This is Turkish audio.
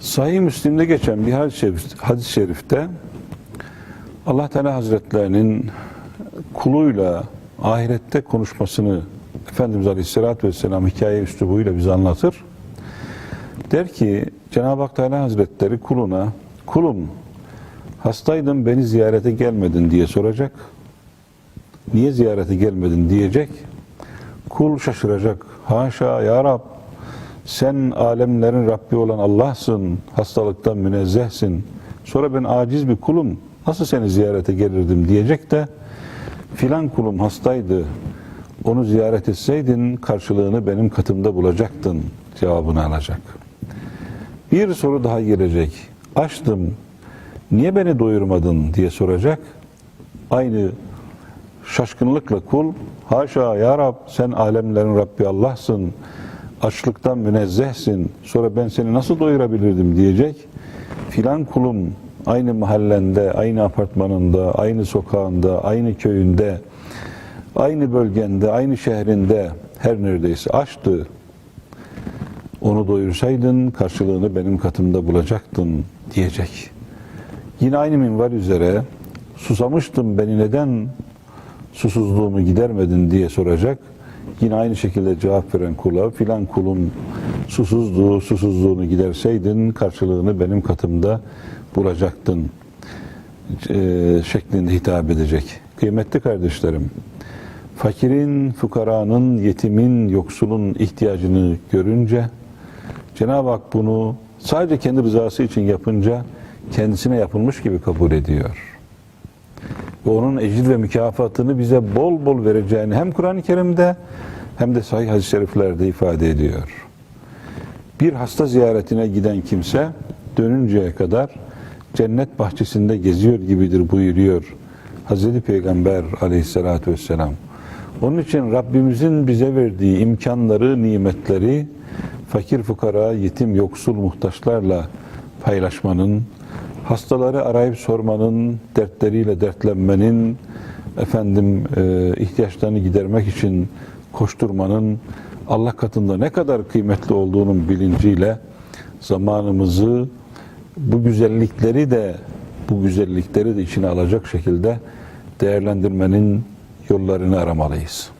Sahih Müslim'de geçen bir hadis-i şerif- hadis-i şerifte Allah Teala Hazretlerinin kuluyla ahirette konuşmasını Efendimiz Aleyhisselatü Vesselam hikaye üslubuyla bize anlatır. Der ki Cenab-ı Hak Teala Hazretleri kuluna kulum hastaydım beni ziyarete gelmedin diye soracak. Niye ziyarete gelmedin diyecek. Kul şaşıracak. Haşa ya Rab sen alemlerin Rabbi olan Allah'sın. Hastalıktan münezzehsin. Sonra ben aciz bir kulum. Nasıl seni ziyarete gelirdim diyecek de filan kulum hastaydı. Onu ziyaret etseydin karşılığını benim katımda bulacaktın cevabını alacak. Bir soru daha gelecek. Açtım. Niye beni doyurmadın diye soracak. Aynı şaşkınlıkla kul haşa ya Rab sen alemlerin Rabbi Allah'sın. Açlıktan münezzehsin. Sonra ben seni nasıl doyurabilirdim diyecek. Filan kulum aynı mahallende, aynı apartmanında, aynı sokağında, aynı köyünde, aynı bölgende, aynı şehrinde her neredeyse açtı. Onu doyursaydın karşılığını benim katımda bulacaktın diyecek. Yine aynı minval üzere susamıştım beni neden susuzluğumu gidermedin diye soracak. Yine aynı şekilde cevap veren kula filan kulum susuzluğu, susuzluğunu giderseydin karşılığını benim katımda bulacaktın e, şeklinde hitap edecek. Kıymetli kardeşlerim, fakirin, fukaranın, yetimin, yoksulun ihtiyacını görünce Cenab-ı Hak bunu sadece kendi rızası için yapınca kendisine yapılmış gibi kabul ediyor. Ve onun ecir ve mükafatını bize bol bol vereceğini hem Kur'an-ı Kerim'de hem de sahih hadis-i şeriflerde ifade ediyor. Bir hasta ziyaretine giden kimse dönünceye kadar cennet bahçesinde geziyor gibidir buyuruyor Hazreti Peygamber aleyhissalatü vesselam. Onun için Rabbimizin bize verdiği imkanları, nimetleri fakir fukara, yetim, yoksul, muhtaçlarla paylaşmanın, hastaları arayıp sormanın, dertleriyle dertlenmenin, efendim e, ihtiyaçlarını gidermek için koşturmanın Allah katında ne kadar kıymetli olduğunun bilinciyle zamanımızı bu güzellikleri de bu güzellikleri de içine alacak şekilde değerlendirmenin yollarını aramalıyız.